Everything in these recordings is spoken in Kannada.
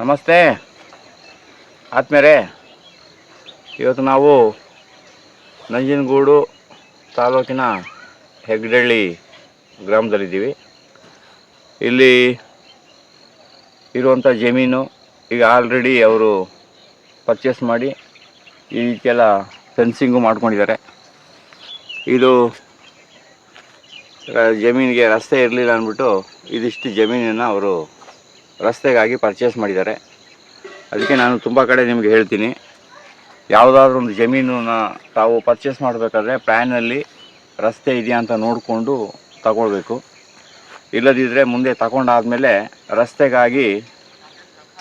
ನಮಸ್ತೆ. ಆತ್ಮೇರೆ ಇವತ್ತು ನಾವು ನಂಜನಗೂಡು ತಾಲೂಕಿನ ಹೆಗ್ಡಳ್ಳಿ ಗ್ರಾಮದಲ್ಲಿದ್ದೀವಿ. ಇಲ್ಲಿ ಇರುವಂಥ ಜಮೀನು ಈಗ ಆಲ್ರೆಡಿ ಅವರು ಪರ್ಚೇಸ್ ಮಾಡಿ ರೀತಿಯೆಲ್ಲ ಫೆನ್ಸಿಂಗು ಮಾಡ್ಕೊಂಡಿದ್ದಾರೆ. ಇದು ಜಮೀನಿಗೆ ರಸ್ತೆ ಇರಲಿಲ್ಲ ಅಂದ್ಬಿಟ್ಟು ಇದಿಷ್ಟು ಜಮೀನನ್ನು ಅವರು ರಸ್ತೆಗಾಗಿ ಪರ್ಚೇಸ್ ಮಾಡಿದ್ದಾರೆ. ಅದಕ್ಕೆ ನಾನು ತುಂಬ ಕಡೆ ನಿಮಗೆ ಹೇಳ್ತೀನಿ. ಯಾವುದಾದ್ರೂ ಒಂದು ಜಮೀನನ್ನ ತಾವು ಪರ್ಚೇಸ್ ಮಾಡಬೇಕಾದ್ರೆ ಪ್ಲ್ಯಾನಲ್ಲಿ ರಸ್ತೆ ಇದೆಯಾ ಅಂತ ನೋಡಿಕೊಂಡು ತಗೊಳ್ಬೇಕು. ಇಲ್ಲದಿದ್ದರೆ ಮುಂದೆ ತಗೊಂಡಾದಮೇಲೆ ರಸ್ತೆಗಾಗಿ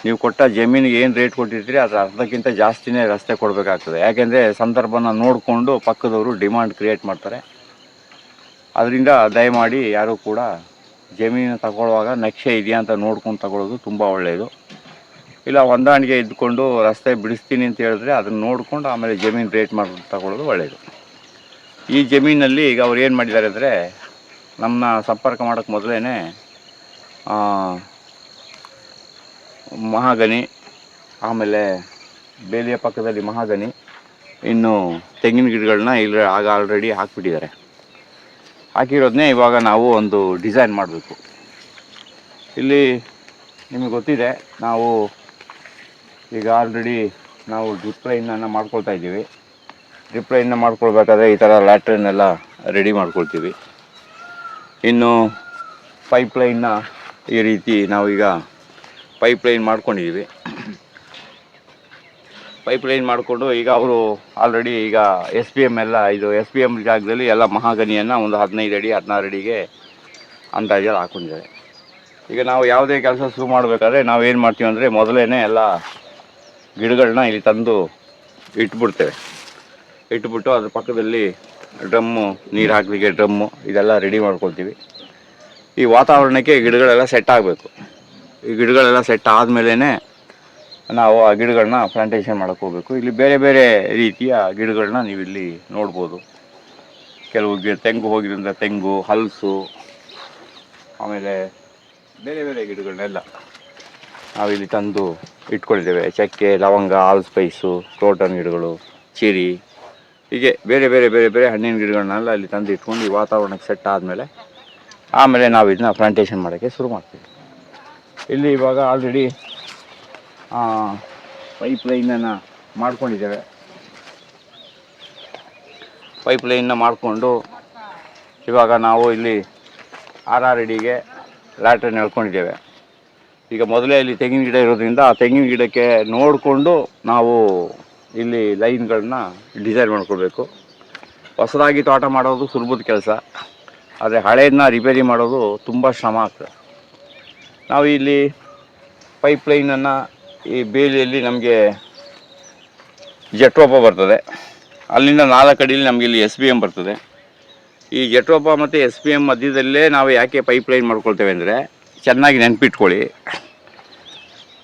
ನೀವು ಕೊಟ್ಟ ಜಮೀನಿಗೆ ಏನು ರೇಟ್ ಕೊಟ್ಟಿರ್ತೀರಿ, ಅದರ ಅರ್ಧಕ್ಕಿಂತ ಜಾಸ್ತಿನೇ ರಸ್ತೆ ಕೊಡಬೇಕಾಗ್ತದೆ. ಯಾಕೆಂದರೆ ಸಂದರ್ಭನ ನೋಡಿಕೊಂಡು ಪಕ್ಕದವರು ಡಿಮಾಂಡ್ ಕ್ರಿಯೇಟ್ ಮಾಡ್ತಾರೆ. ಅದರಿಂದ ದಯಮಾಡಿ ಯಾರೂ ಕೂಡ ಜಮೀನು ತಗೊಳ್ಳುವಾಗ ನಕ್ಷೆ ಇದೆಯಾ ಅಂತ ನೋಡ್ಕೊಂಡು ತಗೊಳ್ಳೋದು ತುಂಬ ಒಳ್ಳೆಯದು ಇಲ್ಲ, ಹೊಂದಾಣಿಕೆ ಇದ್ಕೊಂಡು ರಸ್ತೆ ಬಿಡಿಸ್ತೀನಿ ಅಂತ ಹೇಳಿದ್ರೆ ಅದನ್ನು ನೋಡ್ಕೊಂಡು ಆಮೇಲೆ ಜಮೀನು ರೇಟ್ ಮಾಡ್ಕೊಂಡು ತಗೊಳ್ಳೋದು ಒಳ್ಳೆಯದು ಈ ಜಮೀನಲ್ಲಿ ಈಗ ಅವ್ರು ಏನು ಮಾಡಿದ್ದಾರೆ ಅಂದರೆ ನಮ್ಮನ್ನ ಸಂಪರ್ಕ ಮಾಡೋಕ್ಕೆ ಮೊದಲೇ ಮಹಾಗನಿ ಆಮೇಲೆ ಬೇಲಿಯ ಪಕ್ಕದಲ್ಲಿ ಮಹಾಗನಿ ಇನ್ನು ತೆಂಗಿನ ಗಿಡಗಳನ್ನ ಇಲ್ಲಿ ಆಗ ಆಲ್ರೆಡಿ ಹಾಕ್ಬಿಟ್ಟಿದ್ದಾರೆ. ಹಾಕಿರೋದನ್ನೇ ಇವಾಗ ನಾವು ಒಂದು ಡಿಸೈನ್ ಮಾಡಬೇಕು. ಇಲ್ಲಿ ನಿಮಗೆ ಗೊತ್ತಿದೆ, ನಾವು ಈಗ ಆಲ್ರೆಡಿ ನಾವು ಡ್ರಿಪ್ ಲೈನನ್ನು ಮಾಡ್ಕೊಳ್ತಾ ಇದ್ದೀವಿ. ಡ್ರಿಪ್ ಲೈನ್ನ ಮಾಡ್ಕೊಳ್ಬೇಕಾದ್ರೆ ಈ ಥರ ಲ್ಯಾಟ್ರಿನ್ ಎಲ್ಲ ರೆಡಿ ಮಾಡ್ಕೊಳ್ತೀವಿ. ಇನ್ನು ಪೈಪ್ ಲೈನ್ನ ಈ ರೀತಿ ನಾವೀಗ ಪೈಪ್ ಲೈನ್ ಮಾಡ್ಕೊಂಡಿದ್ದೀವಿ. ಪೈಪ್ ಲೈನ್ ಮಾಡಿಕೊಂಡು ಈಗ ಅವರು ಆಲ್ರೆಡಿ ಈಗ ಎಸ್ ಪಿ ಎಂ ಎಲ್ಲ, ಇದು ಎಸ್ ಪಿ ಎಂ ಜಾಗದಲ್ಲಿ ಎಲ್ಲ ಮಹಾಗನಿಯನ್ನು ಒಂದು ಹದಿನೈದು ಅಡಿ, ಹದಿನಾರು ಅಡಿಗೆ ಅಂದಾಜಲ್ಲಿ ಹಾಕೊಂಡಿದ್ದಾರೆ. ಈಗ ನಾವು ಯಾವುದೇ ಕೆಲಸ ಶುರು ಮಾಡಬೇಕಾದ್ರೆ ನಾವು ಏನು ಮಾಡ್ತೀವಿ ಅಂದರೆ ಮೊದಲೇ ಎಲ್ಲ ಗಿಡಗಳನ್ನ ಇಲ್ಲಿ ತಂದು ಇಟ್ಬಿಡ್ತೇವೆ. ಇಟ್ಬಿಟ್ಟು ಅದ್ರ ಪಕ್ಕದಲ್ಲಿ ಡ್ರಮ್ಮು, ನೀರು ಹಾಕಲಿಕ್ಕೆ ಡ್ರಮ್ಮು ಇದೆಲ್ಲ ರೆಡಿ ಮಾಡ್ಕೊಳ್ತೀವಿ. ಈ ವಾತಾವರಣಕ್ಕೆ ಗಿಡಗಳೆಲ್ಲ ಸೆಟ್ ಆಗಬೇಕು. ಈ ಗಿಡಗಳೆಲ್ಲ ಸೆಟ್ ಆದಮೇಲೆ ನಾವು ಆ ಗಿಡಗಳನ್ನ ಪ್ಲಾಂಟೇಶನ್ ಮಾಡೋಕ್ಕೆ ಹೋಗಬೇಕು. ಇಲ್ಲಿ ಬೇರೆ ಬೇರೆ ರೀತಿಯ ಗಿಡಗಳನ್ನ ನೀವು ಇಲ್ಲಿ ನೋಡ್ಬೋದು. ಕೆಲವು ಗಿಡ ತೆಂಗು ಹೋಗಿರೋದ್ರಿಂದ ತೆಂಗು, ಹಲಸು, ಆಮೇಲೆ ಬೇರೆ ಬೇರೆ ಗಿಡಗಳನ್ನೆಲ್ಲ ನಾವಿಲ್ಲಿ ತಂದು ಇಟ್ಕೊಂಡಿದ್ದೇವೆ ಚಕ್ಕೆ, ಲವಂಗ ಆಲ್ ಸ್ಪೈಸು ಕ್ರೋಟನ್ ಗಿಡಗಳು, ಚಿರಿ, ಹೀಗೆ ಬೇರೆ ಬೇರೆ ಬೇರೆ ಬೇರೆ ಹಣ್ಣಿನ ಗಿಡಗಳನ್ನೆಲ್ಲ ಇಲ್ಲಿ ತಂದು ಇಟ್ಕೊಂಡು ಈ ವಾತಾವರಣಕ್ಕೆ ಸೆಟ್ ಆದಮೇಲೆ ಆಮೇಲೆ ನಾವು ಇದನ್ನ ಪ್ಲಾಂಟೇಶನ್ ಮಾಡೋಕ್ಕೆ ಶುರು ಮಾಡ್ತೀವಿ. ಇಲ್ಲಿ ಇವಾಗ ಆಲ್ರೆಡಿ ಪೈಪ್ ಲೈನನ್ನು ಮಾಡ್ಕೊಂಡಿದ್ದೇವೆ. ಪೈಪ್ ಲೈನ್ನ ಮಾಡಿಕೊಂಡು ಇವಾಗ ನಾವು ಇಲ್ಲಿ ಆರ್ ಆರ್ ಅಡಿಗೆ ಲ್ಯಾಟ್ರಿನ್ ಹೇಳ್ಕೊಂಡಿದ್ದೇವೆ ಈಗ ಮೊದಲೇ ಇಲ್ಲಿ ತೆಂಗಿನ ಗಿಡ ಇರೋದ್ರಿಂದ ಆ ತೆಂಗಿನ ಗಿಡಕ್ಕೆ ನೋಡಿಕೊಂಡು ನಾವು ಇಲ್ಲಿ ಲೈನ್ಗಳನ್ನ ಡಿಸೈನ್ ಮಾಡ್ಕೊಳ್ಬೇಕು. ಹೊಸದಾಗಿ ತೋಟ ಮಾಡೋದು ಸುಲಭದ ಕೆಲಸ. ಆದರೆ ಹಳೆಯದನ್ನ ರಿಪೇರಿ ಮಾಡೋದು ತುಂಬ ಶ್ರಮ ಆಗ್ತದೆ. ನಾವು ಇಲ್ಲಿ ಪೈಪ್ ಲೈನನ್ನು ಈ ಬೇಲಿಯಲ್ಲಿ ನಮಗೆ ಜಟ್ರೋಪ ಬರ್ತದೆ. ಅಲ್ಲಿಂದ ನಾಲ್ಕು ಅಡಿಯಲ್ಲಿ ನಮಗೆ ಇಲ್ಲಿ ಎಸ್ ಬಿ ಎಂ ಬರ್ತದೆ. ಈ ಜಟ್ರೋಪ ಮತ್ತು ಎಸ್ ಬಿ ಎಂ ಮಧ್ಯದಲ್ಲೇ ನಾವು ಯಾಕೆ ಪೈಪ್ ಲೈನ್ ಮಾಡ್ಕೊಳ್ತೇವೆ ಅಂದರೆ ಚೆನ್ನಾಗಿ ನೆನಪಿಟ್ಕೊಳ್ಳಿ.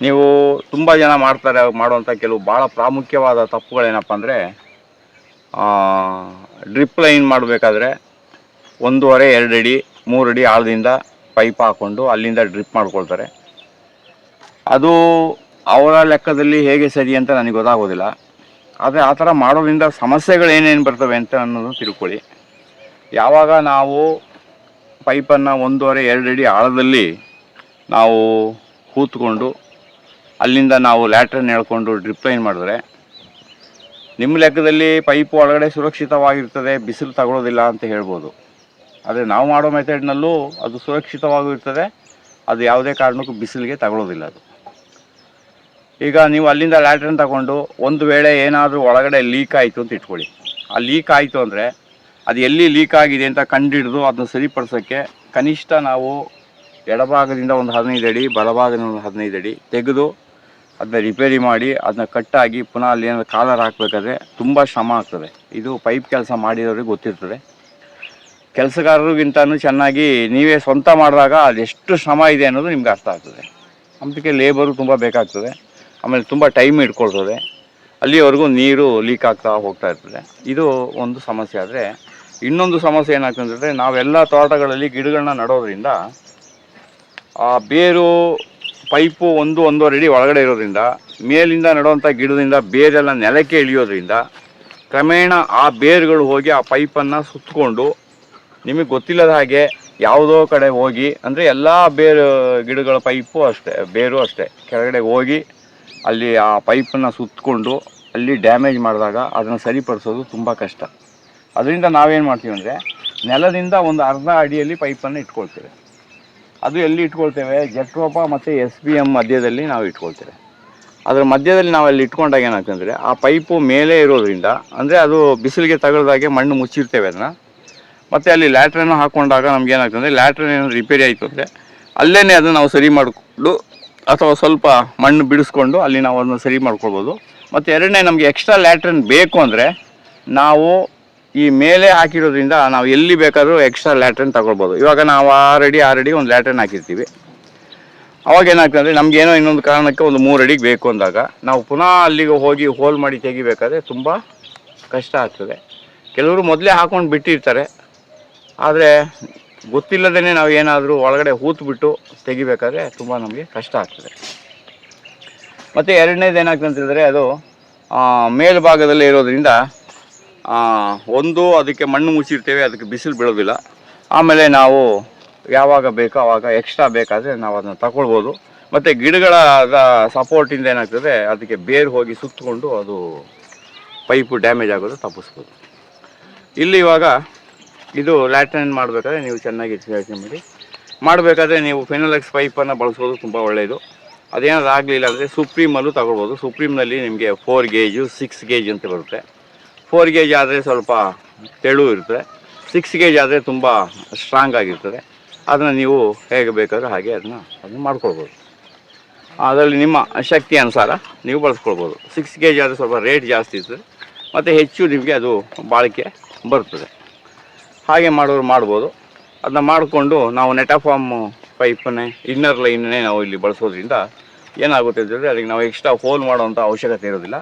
ನೀವು ತುಂಬ ಜನ ಮಾಡ್ತಾರೆ ಮಾಡುವಂಥ ಕೆಲವು ಭಾಳ ಪ್ರಾಮುಖ್ಯವಾದ ತಪ್ಪುಗಳೇನಪ್ಪ ಅಂದರೆ ಡ್ರಿಪ್ ಲೈನ್ ಮಾಡಬೇಕಾದ್ರೆ ಒಂದೂವರೆ ಎರಡು ಅಡಿ, ಮೂರು ಅಡಿ ಆಳದಿಂದ ಪೈಪ್ ಹಾಕ್ಕೊಂಡು ಅಲ್ಲಿಂದ ಡ್ರಿಪ್ ಮಾಡ್ಕೊಳ್ತಾರೆ. ಅದು ಅವರ ಲೆಕ್ಕದಲ್ಲಿ ಹೇಗೆ ಸರಿ ಅಂತ ನನಗೆ ಗೊತ್ತಾಗೋದಿಲ್ಲ. ಆದರೆ ಆ ಥರ ಮಾಡೋದ್ರಿಂದ ಸಮಸ್ಯೆಗಳು ಏನೇನು ಬರ್ತವೆ ಅಂತ ಅನ್ನೋದು ತಿಳ್ಕೊಳ್ಳಿ. ಯಾವಾಗ ನಾವು ಪೈಪನ್ನು ಒಂದೂವರೆ ಎರಡು ಅಡಿ ಆಳದಲ್ಲಿ ನಾವು ಕೂತ್ಕೊಂಡು ಅಲ್ಲಿಂದ ನಾವು ಲ್ಯಾಟ್ರನ್ ಹೇಳ್ಕೊಂಡು ಡ್ರಿಪ್ ಲೈನ್ ಮಾಡಿದ್ರೆ ನಿಮ್ಮ ಲೆಕ್ಕದಲ್ಲಿ ಪೈಪ್ ಒಳಗಡೆ ಸುರಕ್ಷಿತವಾಗಿರ್ತದೆ, ಬಿಸಿಲು ತಗೊಳ್ಳೋದಿಲ್ಲ ಅಂತ ಹೇಳ್ಬೋದು. ಆದರೆ ನಾವು ಮಾಡೋ ಮೆಥಡ್ನಲ್ಲೂ ಅದು ಸುರಕ್ಷಿತವಾಗಿರ್ತದೆ, ಅದು ಯಾವುದೇ ಕಾರಣಕ್ಕೂ ಬಿಸಿಲಿಗೆ ತಗೊಳ್ಳೋದಿಲ್ಲ ಅದು. ಈಗ ನೀವು ಅಲ್ಲಿಂದ ಲ್ಯಾಟ್ರಿನ್ ತಗೊಂಡು ಒಂದು ವೇಳೆ ಏನಾದರೂ ಒಳಗಡೆ ಲೀಕ್ ಆಯಿತು ಅಂತ ಇಟ್ಕೊಳ್ಳಿ. ಆ ಲೀಕ್ ಆಯಿತು ಅಂದರೆ ಅದು ಎಲ್ಲಿ ಲೀಕ್ ಆಗಿದೆ ಅಂತ ಕಂಡುಹಿಡಿದು ಅದನ್ನ ಸರಿಪಡಿಸೋಕ್ಕೆ ಕನಿಷ್ಠ ನಾವು ಎಡಭಾಗದಿಂದ ಒಂದು ಹದಿನೈದು ಅಡಿ, ಬಲಭಾಗದಿಂದ ಒಂದು ಹದಿನೈದು ಅಡಿ ತೆಗೆದು ಅದನ್ನ ರಿಪೇರಿ ಮಾಡಿ, ಅದನ್ನ ಕಟ್ಟಾಗಿ ಪುನಃ ಅಲ್ಲಿ ಏನಾದ್ರು ಕಾಲರ್ ಹಾಕಬೇಕಾದ್ರೆ ತುಂಬ ಶ್ರಮ ಆಗ್ತದೆ. ಇದು ಪೈಪ್ ಕೆಲಸ ಮಾಡಿದವ್ರಿಗೆ ಗೊತ್ತಿರ್ತದೆ. ಕೆಲಸಗಾರರಿಗಿಂತನೂ ಚೆನ್ನಾಗಿ ನೀವೇ ಸ್ವಂತ ಮಾಡಿದಾಗ ಅದೆಷ್ಟು ಶ್ರಮ ಇದೆ ಅನ್ನೋದು ನಿಮ್ಗೆ ಅರ್ಥ ಆಗ್ತದೆ. ಅದಕ್ಕೆ ಲೇಬರು ತುಂಬ ಬೇಕಾಗ್ತದೆ. ಆಮೇಲೆ ತುಂಬ ಟೈಮ್ ಇಟ್ಕೊಳ್ತದೆ ಅಲ್ಲಿವರೆಗೂ ನೀರು ಲೀಕ್ ಆಗ್ತಾ ಹೋಗ್ತಾ ಇರ್ತದೆ. ಇದು ಒಂದು ಸಮಸ್ಯೆ ಆದರೆ, ಇನ್ನೊಂದು ಸಮಸ್ಯೆ ಏನಾಗ್ತದೆ, ನಾವೆಲ್ಲ ತೋಟಗಳಲ್ಲಿ ಗಿಡಗಳನ್ನ ನಡೋದ್ರಿಂದ, ಆ ಬೇರು ಪೈಪು ಒಂದು ಒಂದೂವರೆ ಅಡಿ ಒಳಗಡೆ ಇರೋದ್ರಿಂದ, ಮೇಲಿಂದ ನಡುವಂಥ ಗಿಡದಿಂದ ಬೇರೆಲ್ಲ ನೆಲಕ್ಕೆ ಇಳಿಯೋದ್ರಿಂದ, ಕ್ರಮೇಣ ಆ ಬೇರುಗಳು ಹೋಗಿ ಆ ಪೈಪನ್ನು ಸುತ್ತಕೊಂಡು ನಿಮಗೆ ಗೊತ್ತಿಲ್ಲದ ಹಾಗೆ ಯಾವುದೋ ಕಡೆ ಹೋಗಿ, ಅಂದರೆ ಎಲ್ಲ ಬೇರು ಗಿಡಗಳ ಪೈಪು ಅಷ್ಟೇ, ಬೇರು ಅಷ್ಟೇ, ಕೆಳಗಡೆ ಹೋಗಿ ಅಲ್ಲಿ ಆ ಪೈಪನ್ನು ಸುತ್ತಕೊಂಡು ಅಲ್ಲಿ ಡ್ಯಾಮೇಜ್ ಮಾಡಿದಾಗ ಅದನ್ನು ಸರಿಪಡಿಸೋದು ತುಂಬ ಕಷ್ಟ. ಅದರಿಂದ ನಾವೇನು ಮಾಡ್ತೀವಿ ಅಂದರೆ ನೆಲದಿಂದ ಒಂದು ಅರ್ಧ ಅಡಿಯಲ್ಲಿ ಪೈಪನ್ನು ಇಟ್ಕೊಳ್ತೇವೆ. ಅದು ಎಲ್ಲಿ ಇಟ್ಕೊಳ್ತೇವೆ? ಜೆಟ್ರೋಪ ಮತ್ತು ಎಸ್ ಬಿ ಎಂ ಮಧ್ಯದಲ್ಲಿ ನಾವು ಇಟ್ಕೊಳ್ತೇವೆ. ಅದರ ಮಧ್ಯದಲ್ಲಿ ನಾವು ಅಲ್ಲಿ ಇಟ್ಕೊಂಡಾಗ ಏನಾಗ್ತಂದರೆ ಆ ಪೈಪು ಮೇಲೆ ಇರೋದ್ರಿಂದ, ಅಂದರೆ ಅದು ಬಿಸಿಲಿಗೆ ತಗೊಳ್ದಾಗೆ ಮಣ್ಣು ಮುಚ್ಚಿರ್ತೇವೆ ಅದನ್ನು. ಮತ್ತು ಅಲ್ಲಿ ಲ್ಯಾಟ್ರನ್ನು ಹಾಕ್ಕೊಂಡಾಗ ನಮ್ಗೆ ಏನಾಗ್ತದೆ ಲ್ಯಾಟ್ರನ್ ಏನಾದ್ರು ರಿಪೇರಿ ಆಯಿತು ಅಂದರೆ ಅಲ್ಲೇ ಅದನ್ನು ನಾವು ಸರಿ ಮಾಡಿಕೊಂಡು ಅಥವಾ ಸ್ವಲ್ಪ ಮಣ್ಣು ಬಿಡಿಸ್ಕೊಂಡು ಅಲ್ಲಿ ನಾವು ಅದನ್ನು ಸರಿ ಮಾಡ್ಕೊಳ್ಬೋದು. ಮತ್ತು ಎರಡನೇ ನಮಗೆ ಎಕ್ಸ್ಟ್ರಾ ಲ್ಯಾಟ್ರಿನ್ ಬೇಕು ಅಂದರೆ ನಾವು ಈ ಮೇಲೆ ಹಾಕಿರೋದ್ರಿಂದ ನಾವು ಎಲ್ಲಿ ಬೇಕಾದರೂ ಎಕ್ಸ್ಟ್ರಾ ಲ್ಯಾಟ್ರಿನ್ ತಗೊಳ್ಬೋದು. ಇವಾಗ ನಾವು ಆರು ಅಡಿ ಒಂದು ಲ್ಯಾಟ್ರಿನ್ ಹಾಕಿರ್ತೀವಿ. ಅವಾಗ ಏನಾಗ್ತದೆ ಅಂದರೆ ನಮಗೇನೋ ಇನ್ನೊಂದು ಕಾರಣಕ್ಕೆ ಒಂದು ಮೂರು ಅಡಿಗೆ ಬೇಕು ಅಂದಾಗ ನಾವು ಪುನಃ ಅಲ್ಲಿಗೆ ಹೋಗಿ ಹೋಲ್ ಮಾಡಿ ತೆಗಿಬೇಕಾದ್ರೆ ತುಂಬ ಕಷ್ಟ ಆಗ್ತದೆ. ಕೆಲವರು ಮೊದಲೇ ಹಾಕೊಂಡು ಬಿಟ್ಟಿರ್ತಾರೆ. ಆದರೆ ಗೊತ್ತಿಲ್ಲದೇ ನಾವು ಏನಾದರೂ ಒಳಗಡೆ ಹೂತ್ಬಿಟ್ಟು ತೆಗಿಬೇಕಾದ್ರೆ ತುಂಬ ನಮಗೆ ಕಷ್ಟ ಆಗ್ತದೆ. ಮತ್ತು ಎರಡನೇದು ಏನಾಗ್ತದೆ ಅಂತ ಹೇಳಿದ್ರೆ ಅದು ಮೇಲ್ಭಾಗದಲ್ಲಿ ಇರೋದ್ರಿಂದ ಒಂದು ಅದಕ್ಕೆ ಮಣ್ಣು ಮುಚ್ಚಿರ್ತೇವೆ, ಅದಕ್ಕೆ ಬಿಸಿಲು ಬೀಳೋದಿಲ್ಲ. ಆಮೇಲೆ ನಾವು ಯಾವಾಗ ಬೇಕೋ ಆವಾಗ ಎಕ್ಸ್ಟ್ರಾ ಬೇಕಾದರೆ ನಾವು ಅದನ್ನು ತಗೊಳ್ಬೋದು. ಮತ್ತು ಗಿಡಗಳ ಸಪೋರ್ಟಿಂದ ಏನಾಗ್ತದೆ, ಅದಕ್ಕೆ ಬೇರು ಹೋಗಿ ಸುತ್ತಕೊಂಡು ಅದು ಪೈಪು ಡ್ಯಾಮೇಜ್ ಆಗೋದು ತಪ್ಪಿಸ್ಬೋದು. ಇಲ್ಲಿ ಇವಾಗ ಇದು ಲ್ಯಾಟ್ರಿನ್ ಮಾಡಬೇಕಾದ್ರೆ ನೀವು ಚೆನ್ನಾಗಿ ಯೋಚನೆ ಮಾಡಿ. ಮಾಡಬೇಕಾದ್ರೆ ನೀವು ಫಿನೋಲೆಕ್ಸ್ ಪೈಪನ್ನು ಬಳಸೋದು ತುಂಬ ಒಳ್ಳೆಯದು ಅದೇನಾದ್ರು ಆಗಲಿಲ್ಲ ಅಂದರೆ ಸುಪ್ರೀಮಲ್ಲೂ ತಗೊಳ್ಬೋದು. ಸುಪ್ರೀಮ್ನಲ್ಲಿ ನಿಮಗೆ ಫೋರ್ ಗೇಜು ಸಿಕ್ಸ್ ಗೇಜ್ ಅಂತ ಬರುತ್ತೆ. ಫೋರ್ ಗೇಜ್ ಆದರೆ ಸ್ವಲ್ಪ ತೆಳು ಇರ್ತದೆ ಸಿಕ್ಸ್ ಗೇಜ್ ಆದರೆ ತುಂಬ ಸ್ಟ್ರಾಂಗ್ ಆಗಿರ್ತದೆ. ಅದನ್ನು ನೀವು ಹೇಗೆ ಬೇಕಾದರೂ ಹಾಗೆ ಅದನ್ನು ಅದನ್ನು ಮಾಡ್ಕೊಳ್ಬೋದು. ಅದರಲ್ಲಿ ನಿಮ್ಮ ಶಕ್ತಿ ಅನುಸಾರ ನೀವು ಬಳಸ್ಕೊಳ್ಬೋದು. ಸಿಕ್ಸ್ ಕೆ ಜಿ ಆದರೆ ಸ್ವಲ್ಪ ರೇಟ್ ಜಾಸ್ತಿ ಇರ್ತದೆ. ಮತ್ತು ಹೆಚ್ಚು ನಿಮಗೆ ಅದು ಬಾಳಿಕೆ ಬರ್ತದೆ. ಹಾಗೆ ಮಾಡೋರು ಮಾಡ್ಬೋದು. ಅದನ್ನ ಮಾಡಿಕೊಂಡು ನಾವು ನೆಟಾಫಾರ್ಮ್ ಪೈಪನ್ನೇ ಇನ್ನರ್ ಲೈನ್ನೇ ನಾವು ಇಲ್ಲಿ ಬಳಸೋದ್ರಿಂದ ಏನಾಗುತ್ತೆ ಅಂತಂದರೆ ಅದಕ್ಕೆ ನಾವು ಎಕ್ಸ್ಟ್ರಾ ಹೋಲ್ ಮಾಡುವಂಥ ಅವಶ್ಯಕತೆ ಇರೋದಿಲ್ಲ.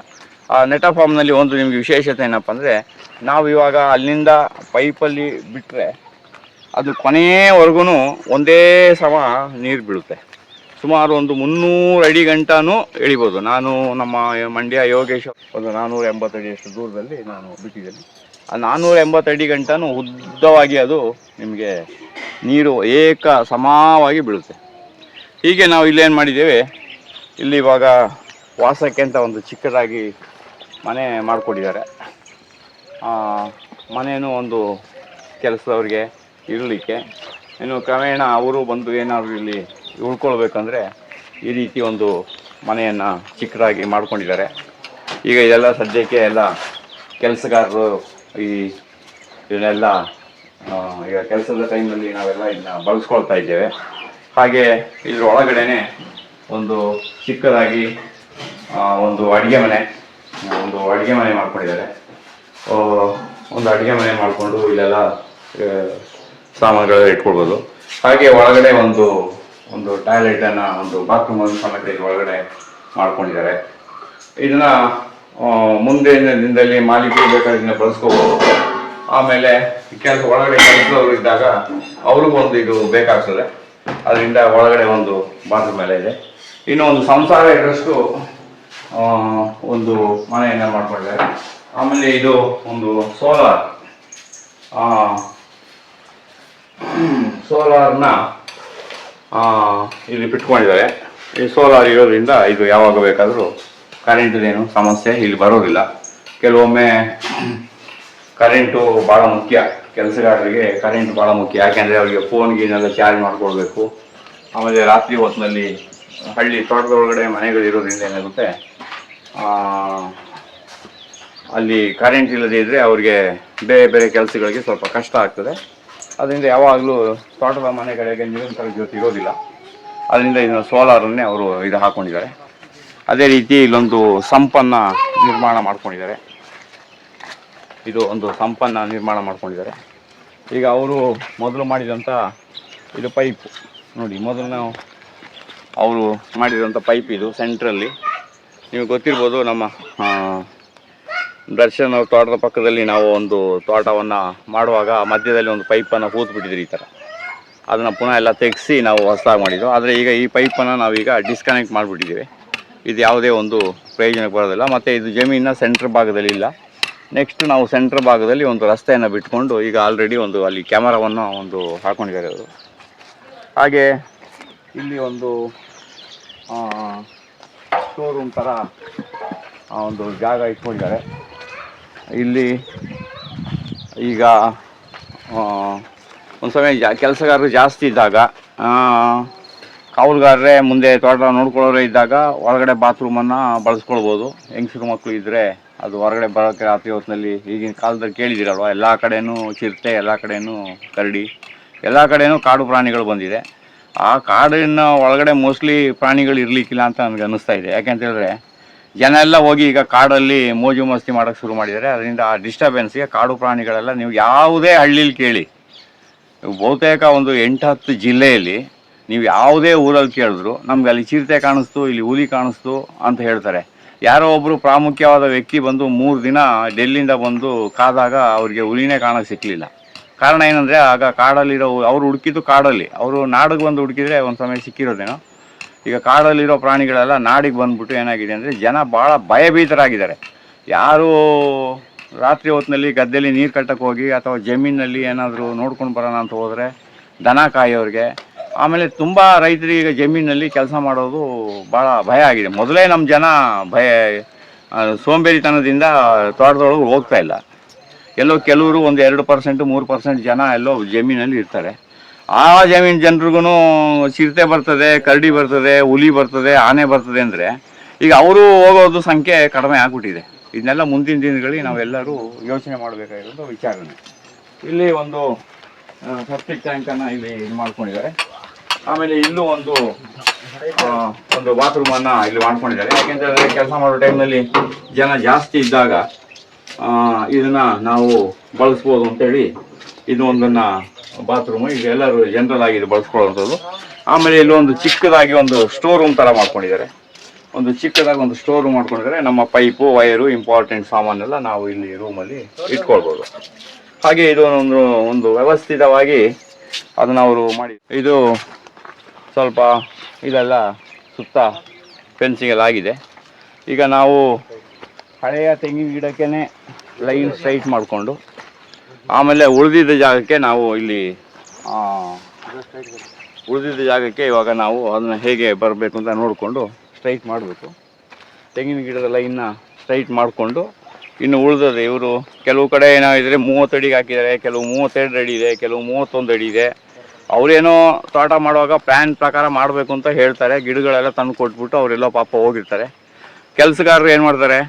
ಆ ನೆಟಾಫಾರ್ಮ್ನಲ್ಲಿ ಒಂದು ನಿಮಗೆ ವಿಶೇಷತೆ ಏನಪ್ಪ ಅಂದರೆ ನಾವು ಇವಾಗ ಅಲ್ಲಿಂದ ಪೈಪಲ್ಲಿ ಬಿಟ್ಟರೆ ಅದು ಕೊನೆಯವರೆಗೂ ಒಂದೇ ಸಮ ನೀರು ಬೀಳುತ್ತೆ. ಸುಮಾರು ಒಂದು ಮುನ್ನೂರು ಅಡಿ ಗಂಟಾನೂ ಎಳಿಬೋದು. ನಾನು ನಮ್ಮ ಮಂಡ್ಯ ಯೋಗೇಶ್ ಒಂದು ನಾನ್ನೂರ ಎಂಬತ್ತಡಿಯಷ್ಟು ದೂರದಲ್ಲಿ ನಾನು ಬಿಟ್ಟಿದ್ದೇನೆ. ನಾನ್ನೂರ ಎಂಬತ್ತು ಗಂಟನೂ ಉದ್ದವಾಗಿ ಅದು ನಿಮಗೆ ನೀರು ಏಕ ಸಮವಾಗಿ ಬೀಳುತ್ತೆ. ಹೀಗೆ ನಾವು ಇಲ್ಲೇನು ಮಾಡಿದ್ದೇವೆ. ಇಲ್ಲಿ ಇವಾಗ ವಾಸಕ್ಕೆ ಅಂತ ಒಂದು ಚಿಕ್ಕದಾಗಿ ಮನೆ ಮಾಡಿಕೊಟ್ಟಿದ್ದಾರೆ ಮನೆಯೂ ಒಂದು ಕೆಲಸದವ್ರಿಗೆ ಇರಲಿಕ್ಕೆ. ಇನ್ನು ಕ್ರಮೇಣ ಅವರು ಬಂದು ಏನಾದರೂ ಇಲ್ಲಿ ಉಳ್ಕೊಳ್ಬೇಕಂದ್ರೆ ಈ ರೀತಿ ಒಂದು ಮನೆಯನ್ನು ಚಿಕ್ಕದಾಗಿ ಮಾಡ್ಕೊಂಡಿದ್ದಾರೆ. ಈಗ ಇದೆಲ್ಲ ಸದ್ಯಕ್ಕೆ ಎಲ್ಲ ಕೆಲಸಗಾರರು ಈ ಇದನ್ನೆಲ್ಲ ಈಗ ಕೆಲಸದ ಟೈಮಲ್ಲಿ ನಾವೆಲ್ಲ ಇದನ್ನ ಬಳಸ್ಕೊಳ್ತಾ ಇದ್ದೇವೆ. ಹಾಗೆ ಇದ್ರ ಒಳಗಡೆನೆ ಒಂದು ಚಿಕ್ಕದಾಗಿ ಒಂದು ಅಡುಗೆ ಮನೆ, ಒಂದು ಅಡುಗೆ ಮನೆ ಮಾಡ್ಕೊಂಡಿದ್ದಾರೆ. ಒಂದು ಅಡುಗೆ ಮನೆ ಮಾಡಿಕೊಂಡು ಇಲ್ಲೆಲ್ಲ ಸಾಮಾನುಗಳೆಲ್ಲ ಇಟ್ಕೊಳ್ಬೋದು. ಹಾಗೆ ಒಳಗಡೆ ಒಂದು ಒಂದು ಟಾಯ್ಲೆಟನ್ನು, ಒಂದು ಬಾತ್ರೂಮ್ ಸಮೇತ ಇಲ್ಲಿ ಒಳಗಡೆ ಮಾಡ್ಕೊಂಡಿದ್ದಾರೆ. ಇದನ್ನ ಮುಂದಿನ ದಿನದಲ್ಲಿ ಮಾಲೀಕರು ಬೇಕಾದ್ರೆ ಇದನ್ನ ಬಳಸ್ಕೋಬಹುದು ಆಮೇಲೆ ಕೆಲಸ ಒಳಗಡೆ ಕೆಲಸದವರು ಇದ್ದಾಗ ಅವ್ರಿಗೂ ಒಂದು ಇದು ಬೇಕಾಗ್ತದೆ. ಅದರಿಂದ ಒಳಗಡೆ ಒಂದು ಬಾತ್ರೂಮ್ ಮೇಲೆ ಇದೆ. ಇನ್ನು ಒಂದು ಸಂಸಾರ ಇರೋಷ್ಟು ಒಂದು ಮನೆಯನ್ನು ಮಾಡ್ಕೊಂಡಿದ್ದಾರೆ. ಆಮೇಲೆ ಇದು ಒಂದು ಸೋಲಾರ್. ಸೋಲಾರ್ನ ಇಲ್ಲಿ ಬಿಟ್ಕೊಂಡಿದ್ದಾರೆ. ಈ ಸೋಲಾರ್ ಇರೋದ್ರಿಂದ ಇದು ಯಾವಾಗ ಬೇಕಾದರೂ ಕರೆಂಟದೇನು ಸಮಸ್ಯೆ ಇಲ್ಲಿ ಬರೋದಿಲ್ಲ. ಕೆಲವೊಮ್ಮೆ ಕರೆಂಟು ಭಾಳ ಮುಖ್ಯ. ಕೆಲಸಗಾರರಿಗೆ ಕರೆಂಟ್ ಭಾಳ ಮುಖ್ಯ. ಯಾಕೆಂದರೆ ಅವರಿಗೆ ಫೋನ್ ಗೀನೆಲ್ಲ ಚಾರ್ಜ್ ಮಾಡ್ಕೊಳ್ಬೇಕು. ಆಮೇಲೆ ರಾತ್ರಿ ಹೊತ್ತಿನಲ್ಲಿ ಹಳ್ಳಿ ತೋಟದ ಮನೆಗಳಿರೋದ್ರಿಂದ ಏನಾಗುತ್ತೆ ಅಲ್ಲಿ ಕರೆಂಟ್ ಇಲ್ಲದೇ ಇದ್ದರೆ ಅವರಿಗೆ ಬೇರೆ ಬೇರೆ ಕೆಲಸಗಳಿಗೆ ಸ್ವಲ್ಪ ಕಷ್ಟ ಆಗ್ತದೆ. ಅದರಿಂದ ಯಾವಾಗಲೂ ತೋಟದ ಮನೆಗಳಿಗೆ ನಿರಂತರ ಜ್ಯೋತಿ ಇರೋದಿಲ್ಲ. ಅದರಿಂದ ಇದನ್ನು ಸೋಲಾರನ್ನೇ ಅವರು ಇದು ಹಾಕೊಂಡಿದ್ದಾರೆ. ಅದೇ ರೀತಿ ಇಲ್ಲೊಂದು ಸಂಪನ್ನ ನಿರ್ಮಾಣ ಮಾಡ್ಕೊಂಡಿದ್ದಾರೆ. ಇದು ಒಂದು ಸಂಪನ್ನ ನಿರ್ಮಾಣ ಮಾಡ್ಕೊಂಡಿದ್ದಾರೆ. ಈಗ ಅವರು ಮೊದಲು ಮಾಡಿದಂಥ ಇದು ಪೈಪ್. ನೋಡಿ, ಮೊದಲು ನಾವು ಅವರು ಮಾಡಿದಂಥ ಪೈಪ್ ಇದು ಸೆಂಟ್ರಲ್ಲಿ. ನೀವು ಗೊತ್ತಿರ್ಬೋದು ನಮ್ಮ ದರ್ಶನ ಅವ್ರ ತೋಟದ ಪಕ್ಕದಲ್ಲಿ ನಾವು ಒಂದು ತೋಟವನ್ನು ಮಾಡುವಾಗ ಮಧ್ಯದಲ್ಲಿ ಒಂದು ಪೈಪನ್ನು ಹೂತು ಬಿಟ್ಟಿದ್ರಿ ಈ ಥರ. ಅದನ್ನು ಪುನಃ ಎಲ್ಲ ತೆಗೆಸಿ ನಾವು ಹೊಸದಾಗಿ ಮಾಡಿದ್ದು. ಆದರೆ ಈಗ ಈ ಪೈಪನ್ನು ನಾವೀಗ ಡಿಸ್ಕನೆಕ್ಟ್ ಮಾಡಿಬಿಟ್ಟಿದ್ದೀವಿ. ಇದು ಯಾವುದೇ ಒಂದು ಪ್ರಯೋಜನಕ್ಕೆ ಬರೋದಿಲ್ಲ. ಮತ್ತು ಇದು ಜಮೀನಿನ ಸೆಂಟ್ರ್ ಭಾಗದಲ್ಲಿ ಇಲ್ಲ. ನೆಕ್ಸ್ಟ್ ನಾವು ಸೆಂಟ್ರ್ ಭಾಗದಲ್ಲಿ ಒಂದು ರಸ್ತೆಯನ್ನು ಬಿಟ್ಕೊಂಡು ಈಗ ಆಲ್ರೆಡಿ ಒಂದು ಅಲ್ಲಿ ಕ್ಯಾಮರಾವನ್ನು ಒಂದು ಹಾಕೊಂಡಿದ್ದಾರೆ ಅವರು. ಹಾಗೆ ಇಲ್ಲಿ ಒಂದು ಶೋರೂಮ್ ಥರ ಒಂದು ಜಾಗ ಇಟ್ಕೊಂಡಿದ್ದಾರೆ. ಇಲ್ಲಿ ಈಗ ಒಂದು ಸಮಯ ಜಾ, ಕೆಲಸಗಾರರು ಜಾಸ್ತಿ ಇದ್ದಾಗ ಕಾವಲುಗಾರರೇ ಮುಂದೆ ತೋಟ ನೋಡ್ಕೊಳ್ಳೋರೆ ಇದ್ದಾಗ ಒಳಗಡೆ ಬಾತ್ರೂಮನ್ನು ಬಳಸ್ಕೊಳ್ಬೋದು. ಹೆಂಗಸರು ಮಕ್ಕಳು ಇದ್ದರೆ ಅದು ಹೊರಗಡೆ ಬರೋಕ್ಕೆ ರಾತ್ರಿ ಹೊತ್ತಿನಲ್ಲಿ ಈಗಿನ ಕಾಲದಲ್ಲಿ ಕೇಳಿದ್ದೀರಲ್ವ ಎಲ್ಲ ಕಡೆಯೂ ಚಿರತೆ, ಎಲ್ಲ ಕಡೆಯೂ ಕರಡಿ, ಎಲ್ಲ ಕಡೆಯೂ ಕಾಡು ಪ್ರಾಣಿಗಳು ಬಂದಿದೆ. ಆ ಕಾಡಿನ ಒಳಗಡೆ ಮೋಸ್ಟ್ಲಿ ಪ್ರಾಣಿಗಳು ಇರಲಿಕ್ಕಿಲ್ಲ ಅಂತ ನನಗೆ ಅನ್ನಿಸ್ತಾ ಇದೆ. ಯಾಕೆಂತ ಹೇಳಿದ್ರೆ, ಜನ ಎಲ್ಲ ಹೋಗಿ ಈಗ ಕಾಡಲ್ಲಿ ಮೋಜು ಮಸ್ತಿ ಮಾಡೋಕ್ಕೆ ಶುರು ಮಾಡಿದ್ದಾರೆ. ಅದರಿಂದ ಆ ಡಿಸ್ಟರ್ಬೆನ್ಸ್ಗೆ ಕಾಡು ಪ್ರಾಣಿಗಳೆಲ್ಲ ನೀವು ಯಾವುದೇ ಹಳ್ಳೀಲಿ ಕೇಳಿ, ಬಹುತೇಕ ಒಂದು ಎಂಟು ಹತ್ತು ಜಿಲ್ಲೆಯಲ್ಲಿ ನೀವು ಯಾವುದೇ ಊರಲ್ಲಿ ಕೇಳಿದ್ರು, ನಮ್ಗೆ ಅಲ್ಲಿ ಚಿರತೆ ಕಾಣಿಸ್ತು, ಇಲ್ಲಿ ಹುಲಿ ಕಾಣಿಸ್ತು ಅಂತ ಹೇಳ್ತಾರೆ. ಯಾರೋ ಒಬ್ಬರು ಪ್ರಾಮುಖ್ಯವಾದ ವ್ಯಕ್ತಿ ಬಂದು ಮೂರು ದಿನ ಡೆಲ್ಲಿಂದ ಬಂದು ಕಾದಾಗ ಅವರಿಗೆ ಹುಲಿನೇ ಕಾಣೋಕೆ ಸಿಕ್ಕಲಿಲ್ಲ ಕಾರಣ ಏನಂದರೆ, ಆಗ ಕಾಡಲ್ಲಿರೋ ಅವರು ಹುಡುಕಿದ್ದು ಕಾಡಲ್ಲಿ. ಅವರು ನಾಡಿಗೆ ಬಂದು ಹುಡುಕಿದ್ರೆ ಒಂದು ಸಮಯ ಸಿಕ್ಕಿರೋದೇನೋ. ಈಗ ಕಾಡಲ್ಲಿರೋ ಪ್ರಾಣಿಗಳೆಲ್ಲ ನಾಡಿಗೆ ಬಂದ್ಬಿಟ್ಟು ಏನಾಗಿದೆ ಅಂದರೆ, ಜನ ಭಾಳ ಭಯಭೀತರಾಗಿದ್ದಾರೆ. ಯಾರು ರಾತ್ರಿ ಹೊತ್ತಿನಲ್ಲಿ ಗದ್ದೆಯಲ್ಲಿ ನೀರು ಕಟ್ಟಕ್ಕೆ ಹೋಗಿ ಅಥವಾ ಜಮೀನಿನಲ್ಲಿ ಏನಾದರೂ ನೋಡ್ಕೊಂಡು ಬರೋಣ ಅಂತ ಹೋದರೆ ದನ ಕಾಯೋರಿಗೆ ಆಮೇಲೆ ತುಂಬ ರೈತರಿಗೆ ಈಗ ಜಮೀನಲ್ಲಿ ಕೆಲಸ ಮಾಡೋದು ಭಾಳ ಭಯ ಆಗಿದೆ. ಮೊದಲೇ ನಮ್ಮ ಜನ ಭಯ ಸೋಂಬೇರಿತನದಿಂದ ತೋಟದೊಳಗೆ ಹೋಗ್ತಾ ಇಲ್ಲ. ಎಲ್ಲೋ ಕೆಲವರು ಒಂದು ಎರಡು ಪರ್ಸೆಂಟ್, ಮೂರು ಪರ್ಸೆಂಟ್ ಜನ ಎಲ್ಲೋ ಜಮೀನಲ್ಲಿ ಇರ್ತಾರೆ. ಆ ಜಮೀನು ಜನರಿಗೂ ಚಿರತೆ ಬರ್ತದೆ, ಕರಡಿ ಬರ್ತದೆ, ಹುಲಿ ಬರ್ತದೆ, ಆನೆ ಬರ್ತದೆ ಅಂದರೆ ಈಗ ಅವರು ಹೋಗೋದು ಸಂಖ್ಯೆ ಕಡಿಮೆ ಆಗ್ಬಿಟ್ಟಿದೆ. ಇದನ್ನೆಲ್ಲ ಮುಂದಿನ ದಿನಗಳಲ್ಲಿ ನಾವೆಲ್ಲರೂ ಯೋಚನೆ ಮಾಡಬೇಕಾಗಿರೋದು ವಿಚಾರಣೆ. ಇಲ್ಲಿ ಒಂದು ಸೆಪ್ಟಿಕ್ ಟ್ಯಾಂಕನ್ನು ಇಲ್ಲಿ ಇದು ಮಾಡ್ಕೊಂಡಿದ್ದಾರೆ. ಆಮೇಲೆ ಇಲ್ಲೂ ಒಂದು ಒಂದು ಒಂದು ಅನ್ನ ಇಲ್ಲಿ ಮಾಡ್ಕೊಂಡಿದ್ದಾರೆ. ಯಾಕೆಂತಂದ್ರೆ ಕೆಲಸ ಮಾಡೋ ಟೈಮ್ನಲ್ಲಿ ಜನ ಜಾಸ್ತಿ ಇದ್ದಾಗ ಇದನ್ನ ನಾವು ಬಳಸ್ಬೋದು ಅಂತೇಳಿ ಇದು ಒಂದನ್ನ ಬಾತ್ರೂಮ್ ಈಗ ಎಲ್ಲರೂ ಜನರಲ್ ಆಗಿ ಇದು ಬಳಸ್ಕೊಳ್ಳುವಂಥದ್ದು. ಆಮೇಲೆ ಒಂದು ಚಿಕ್ಕದಾಗಿ ಒಂದು ಸ್ಟೋರ್ ರೂಮ್ ಥರ ಮಾಡ್ಕೊಂಡಿದ್ದಾರೆ. ಒಂದು ಚಿಕ್ಕದಾಗಿ ಒಂದು ಸ್ಟೋರ್ ರೂಮ್ ಮಾಡ್ಕೊಂಡಿದ್ದಾರೆ. ನಮ್ಮ ಪೈಪು ವೈರು ಇಂಪಾರ್ಟೆಂಟ್ ಸಾಮಾನೆಲ್ಲ ನಾವು ಇಲ್ಲಿ ರೂಮಲ್ಲಿ ಇಟ್ಕೊಳ್ಬೋದು. ಹಾಗೆ ಇದು ಒಂದು ಒಂದು ವ್ಯವಸ್ಥಿತವಾಗಿ ಅದನ್ನ ಅವರು ಮಾಡಿ ಇದು ಸ್ವಲ್ಪ ಇದೆಲ್ಲ ಸುತ್ತ ಫೆನ್ಸಿಂಗ್ ಎಲ್ಲ ಆಗಿದೆ. ಈಗ ನಾವು ಹಳೆಯ ತೆಂಗಿನ ಗಿಡಕ್ಕೇ ಲೈನ್ ಸ್ಟ್ರೈಟ್ ಮಾಡಿಕೊಂಡು, ಆಮೇಲೆ ಉಳಿದಿದ್ದ ಜಾಗಕ್ಕೆ ನಾವು ಇಲ್ಲಿ ಉಳಿದಿದ್ದ ಜಾಗಕ್ಕೆ ಇವಾಗ ನಾವು ಅದನ್ನು ಹೇಗೆ ಬರಬೇಕು ಅಂತ ನೋಡಿಕೊಂಡು ಸ್ಟ್ರೈಟ್ ಮಾಡಬೇಕು. ತೆಂಗಿನ ಗಿಡದ ಲೈನ್ನ ಸ್ಟ್ರೈಟ್ ಮಾಡಿಕೊಂಡು, ಇನ್ನು ಉಳಿದದೆ ಇವರು ಕೆಲವು ಕಡೆ ಏನಾಗಿದ್ರೆ ಮೂವತ್ತು ಅಡಿಗೆ ಹಾಕಿದ್ದಾರೆ, ಕೆಲವು ಮೂವತ್ತೆರಡು ಅಡಿ ಇದೆ, ಕೆಲವು ಮೂವತ್ತೊಂದು ಅಡಿ ಇದೆ. ಅವರೇನೋ ತೋಟ ಮಾಡುವಾಗ ಪ್ಲ್ಯಾನ್ ಪ್ರಕಾರ ಮಾಡಬೇಕು ಅಂತ ಹೇಳ್ತಾರೆ. ಗಿಡಗಳೆಲ್ಲ ತಂದು ಕೊಟ್ಬಿಟ್ಟು ಅವರೆಲ್ಲ ಪಾಪ ಹೋಗಿರ್ತಾರೆ. ಕೆಲಸಗಾರರು ಏನು ಮಾಡ್ತಾರೆ?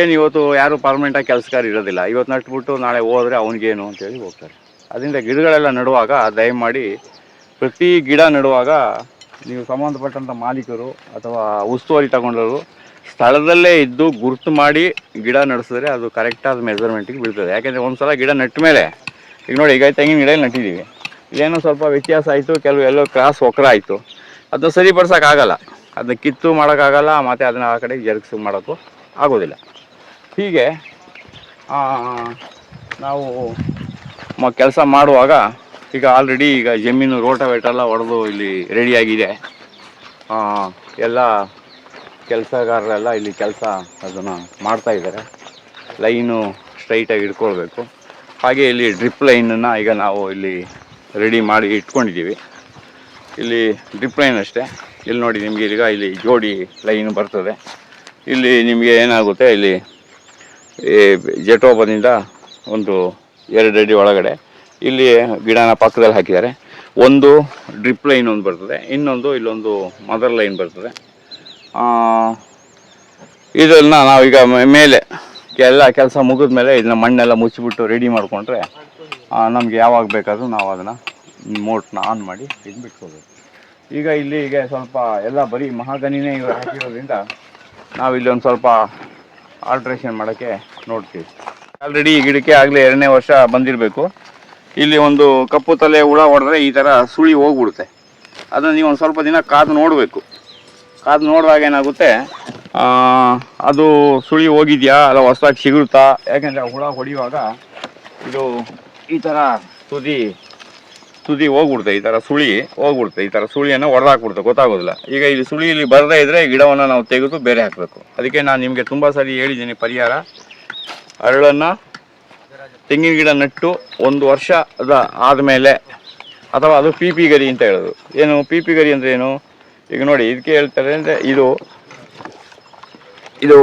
ಏನು ಇವತ್ತು ಯಾರು ಪರ್ಮನೆಂಟಾಗಿ ಕೆಲಸಗಾರ ಇರೋದಿಲ್ಲ. ಇವತ್ತು ನಟ್ಬಿಟ್ಟು ನಾಳೆ ಹೋದರೆ ಅವನಿಗೇನು ಅಂತೇಳಿ ಹೋಗ್ತಾರೆ. ಅದರಿಂದ ಗಿಡಗಳೆಲ್ಲ ನೆಡುವಾಗ ದಯಮಾಡಿ ಪ್ರತಿ ಗಿಡ ನೆಡುವಾಗ ನೀವು ಸಂಬಂಧಪಟ್ಟಂಥ ಮಾಲೀಕರು ಅಥವಾ ಉಸ್ತುವಾರಿ ತಗೊಂಡವರು ಸ್ಥಳದಲ್ಲೇ ಇದ್ದು ಗುರುತು ಮಾಡಿ ಗಿಡ ನಡೆಸಿದ್ರೆ ಅದು ಕರೆಕ್ಟಾದ ಮೆಜರ್ಮೆಂಟಿಗೆ ಬೀಳ್ತದೆ. ಯಾಕೆಂದರೆ ಒಂದು ಸಲ ಗಿಡ ನೆಟ್ಟ ಮೇಲೆ, ಈಗ ನೋಡಿ, ಈಗ ತೆಂಗಿನ ಗಿಡ ನೆಟ್ಟಿದ್ದೀವಿ. ಇಲ್ಲೇನೋ ಸ್ವಲ್ಪ ವ್ಯತ್ಯಾಸ ಆಯಿತು, ಕೆಲವು ಎಲ್ಲೋ ಕ್ರಾಸ್ ಒಕ್ರ ಆಯಿತು. ಅದನ್ನ ಸರಿಪಡ್ಸೋಕ್ಕಾಗಲ್ಲ ಅದನ್ನ ಕಿತ್ತು ಮಾಡೋಕ್ಕಾಗಲ್ಲ, ಮತ್ತು ಅದನ್ನ ಆ ಕಡೆ ಜರ್ಗಿಸಿ ಮಾಡೋಕ್ಕೂ ಆಗೋದಿಲ್ಲ. ಹೀಗೆ ನಾವು ಮ, ಕೆಲಸ ಮಾಡುವಾಗ, ಈಗ ಆಲ್ರೆಡಿ ಈಗ ಜಮೀನು ರೋಟವೇಟೆಲ್ಲ ಹೊಡೆದು ಇಲ್ಲಿ ರೆಡಿಯಾಗಿದೆ ಎಲ್ಲ ಕೆಲಸಗಾರರೆಲ್ಲ ಇಲ್ಲಿ ಕೆಲಸ ಅದನ್ನು ಮಾಡ್ತಾ ಇದ್ದಾರೆ. ಲೈನು ಸ್ಟ್ರೈಟಾಗಿ ಇಟ್ಕೊಳ್ಬೇಕು ಹಾಗೆ ಇಲ್ಲಿ ಡ್ರಿಪ್ ಲೈನನ್ನು ಈಗ ನಾವು ಇಲ್ಲಿ ರೆಡಿ ಮಾಡಿ ಇಟ್ಕೊಂಡಿದ್ದೀವಿ. ಇಲ್ಲಿ ಡ್ರಿಪ್ ಲೈನ್ ಅಷ್ಟೇ. ಇಲ್ಲಿ ನೋಡಿ ನಿಮಗೆ ಈಗ ಇಲ್ಲಿ ಜೋಡಿ ಲೈನ್ ಬರ್ತದೆ. ಇಲ್ಲಿ ನಿಮಗೆ ಏನಾಗುತ್ತೆ? ಇಲ್ಲಿ ಈ ಜೆಟೋಬದಿಂದ ಒಂದು ಎರಡು ಅಡಿ ಒಳಗಡೆ ಇಲ್ಲಿ ಗಿಡನ ಪಕ್ಕದಲ್ಲಿ ಹಾಕಿದ್ದಾರೆ. ಒಂದು ಡ್ರಿಪ್ ಲೈನ್ ಒಂದು ಬರ್ತದೆ. ಇನ್ನೊಂದು ಇಲ್ಲೊಂದು ಮದರ್ ಲೈನ್ ಬರ್ತದೆ. ಇದನ್ನು ನಾವೀಗ ಮೇಲೆ ಎಲ್ಲ ಕೆಲಸ ಮುಗಿದ ಮೇಲೆ ಇದನ್ನ ಮಣ್ಣೆಲ್ಲ ಮುಚ್ಚಿಬಿಟ್ಟು ರೆಡಿ ಮಾಡಿಕೊಂಡ್ರೆ ನಮ್ಗೆ ಯಾವಾಗ ಬೇಕಾದರೂ ನಾವು ಅದನ್ನು ಮೋಟ್ನ ಆನ್ ಮಾಡಿ ಇದು ಬಿಟ್ಕೋಬೇಕು ಈಗ ಇಲ್ಲಿ ಈಗ ಸ್ವಲ್ಪ ಎಲ್ಲ ಬರೀ ಮಹಾಗನಿನೇ ಇವಾಗ ಹಾಕಿರೋದ್ರಿಂದ ನಾವು ಇಲ್ಲಿ ಒಂದು ಸ್ವಲ್ಪ ಆಲ್ಟ್ರೇಷನ್ ಮಾಡೋಕ್ಕೆ ನೋಡ್ತೀವಿ. ಆಲ್ರೆಡಿ ಈ ಗಿಡಕ್ಕೆ ಆಗಲೇ ಎರಡನೇ ವರ್ಷ ಬಂದಿರಬೇಕು. ಇಲ್ಲಿ ಒಂದು ಕಪ್ಪು ತಲೆ ಹುಳ ಹೊಡೆದ್ರೆ ಈ ಥರ ಸುಳಿ ಹೋಗ್ಬಿಡುತ್ತೆ. ಅದನ್ನು ನೀವು ಒಂದು ಸ್ವಲ್ಪ ದಿನ ಕಾದು ನೋಡಬೇಕು. ಕಾದು ನೋಡಿದಾಗ ಏನಾಗುತ್ತೆ? ಅದು ಸುಳಿ ಹೋಗಿದೆಯಾ? ಅಲ್ಲ ಹೊಸದಾಗಿ ಸಿಗುತ್ತಾ? ಯಾಕೆಂದರೆ ಹುಳ ಹೊಡೆಯುವಾಗ ಇದು ಈ ಥರ ತುದಿ ತುದಿ ಹೋಗ್ಬಿಡುತ್ತೆ ಈ ಥರ ಸುಳಿ ಹೋಗ್ಬಿಡುತ್ತೆ ಈ ಥರ ಸುಳಿಯನ್ನು ಹೊಡೆದಾಕ್ಬಿಡುತ್ತೆ ಗೊತ್ತಾಗೋದಿಲ್ಲ. ಈಗ ಇಲ್ಲಿ ಸುಳಿ ಇಲ್ಲಿ ಬರದೇ ಇದ್ದರೆ ಗಿಡವನ್ನು ನಾವು ತೆಗೆದು ಬೇರೆ ಹಾಕಬೇಕು. ಅದಕ್ಕೆ ನಾನು ನಿಮಗೆ ತುಂಬ ಸಾರಿ ಹೇಳಿದ್ದೀನಿ ಪರಿಹಾರ. ಅರಳನ್ನು, ತೆಂಗಿನ ಗಿಡ ನೆಟ್ಟು ಒಂದು ವರ್ಷ ಅದ ಆದಮೇಲೆ, ಅಥವಾ ಅದು ಪಿ ಗರಿ ಅಂತ ಹೇಳೋದು. ಏನು ಪಿ ಗರಿ ಅಂದರೆ ಏನು? ಈಗ ನೋಡಿ, ಇದಕ್ಕೆ ಹೇಳ್ತಾರೆ ಅಂದರೆ ಇದು ಇದು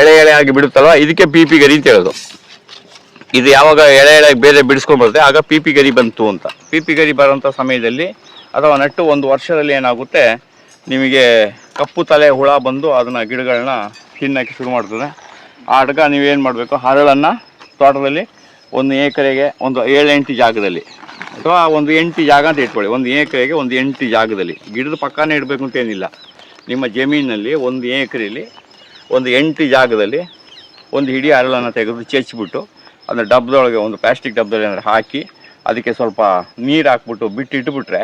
ಎಳೆ ಎಳೆ ಆಗಿ ಬಿಡುತ್ತಲ್ವ? ಇದಕ್ಕೆ ಪಿ ಗರಿ ಅಂತ ಹೇಳೋದು. ಇದು ಯಾವಾಗ ಎಳೆ ಎಳೆ ಬೇರೆ ಬಿಡಿಸ್ಕೊಂಡು ಬರುತ್ತೆ, ಆಗ ಪಿ ಪಿ ಗರಿ ಬಂತು ಅಂತ. ಪಿ ಪಿ ಗರಿ ಬರೋಂಥ ಸಮಯದಲ್ಲಿ ಅಥವಾ ನಟ್ಟು ಒಂದು ವರ್ಷದಲ್ಲಿ ಏನಾಗುತ್ತೆ, ನಿಮಗೆ ಕಪ್ಪು ತಲೆ ಹುಳ ಬಂದು ಅದನ್ನು ಗಿಡಗಳನ್ನ ತಿನ್ನಕ್ಕೆ ಶುರು ಮಾಡ್ತದೆ. ಆ ಅಡ್ಗ ನೀವೇನು ಮಾಡಬೇಕು, ಹರಳನ್ನು ತೋಟದಲ್ಲಿ ಒಂದು ಎಕರೆಗೆ ಒಂದು ಏಳು ಎಂಟು ಜಾಗದಲ್ಲಿ. ಅಥವಾ ಒಂದು ಎಂಟು ಜಾಗ ಅಂತ ಇಟ್ಕೊಳ್ಳಿ, ಒಂದು ಎಕರೆಗೆ ಒಂದು ಎಂಟು ಜಾಗದಲ್ಲಿ. ಗಿಡದ ಪಕ್ಕನೇ ಇಡಬೇಕು ಅಂತ ಏನಿಲ್ಲ. ನಿಮ್ಮ ಜಮೀನಿನಲ್ಲಿ ಒಂದು ಏಕರೆಯಲ್ಲಿ ಒಂದು ಎಂಟು ಜಾಗದಲ್ಲಿ ಒಂದು ಹಿಡಿ ಹರಳನ್ನು ತೆಗೆದು ಚೆಚ್ಚಿಬಿಟ್ಟು ಅದನ್ನ ಡಬ್ಬದೊಳಗೆ ಒಂದು ಪ್ಲಾಸ್ಟಿಕ್ ಡಬ್ಬದಲ್ಲಿ ಅಂದರೆ ಹಾಕಿ ಅದಕ್ಕೆ ಸ್ವಲ್ಪ ನೀರು ಹಾಕ್ಬಿಟ್ಟು ಬಿಟ್ಟು ಇಟ್ಬಿಟ್ರೆ